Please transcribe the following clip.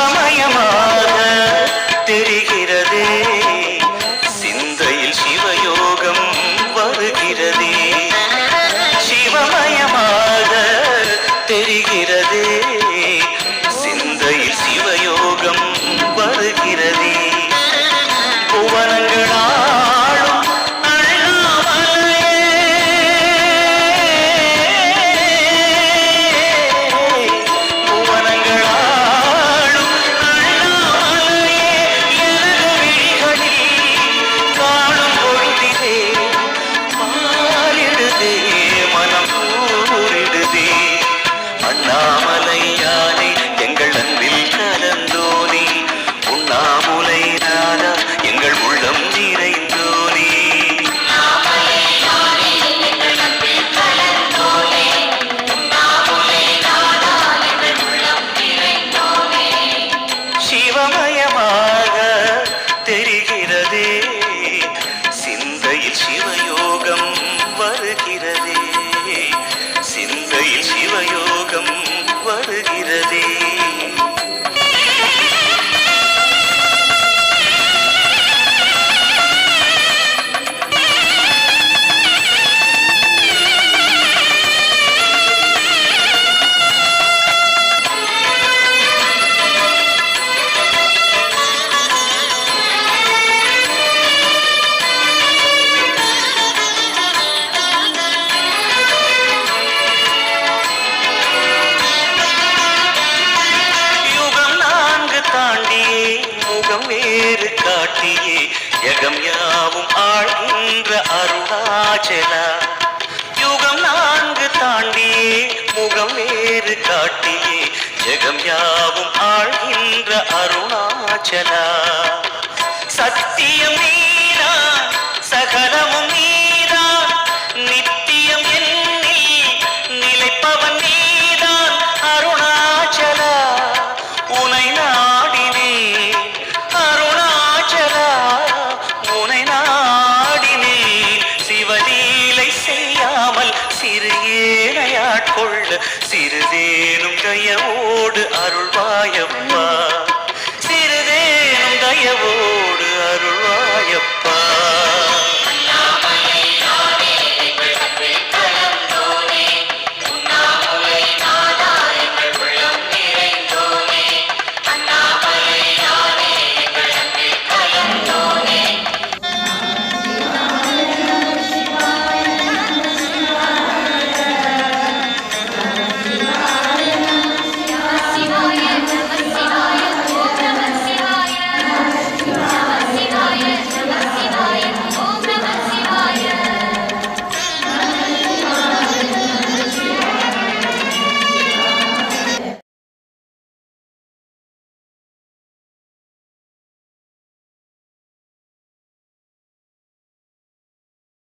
சிவமயமா எகம் யாவும் ஆழ்கின்ற அருணாச்சலா. யுகம் நான்கு தாண்டியே முகம் வேறு காட்டியே. ஜெகம் யாவும் ஆழ்கின்ற அருணாச்சலா. சத்தியம் நீ கொள்ள சிறிதேனும் தயவோடு அருள்வாயம்மா.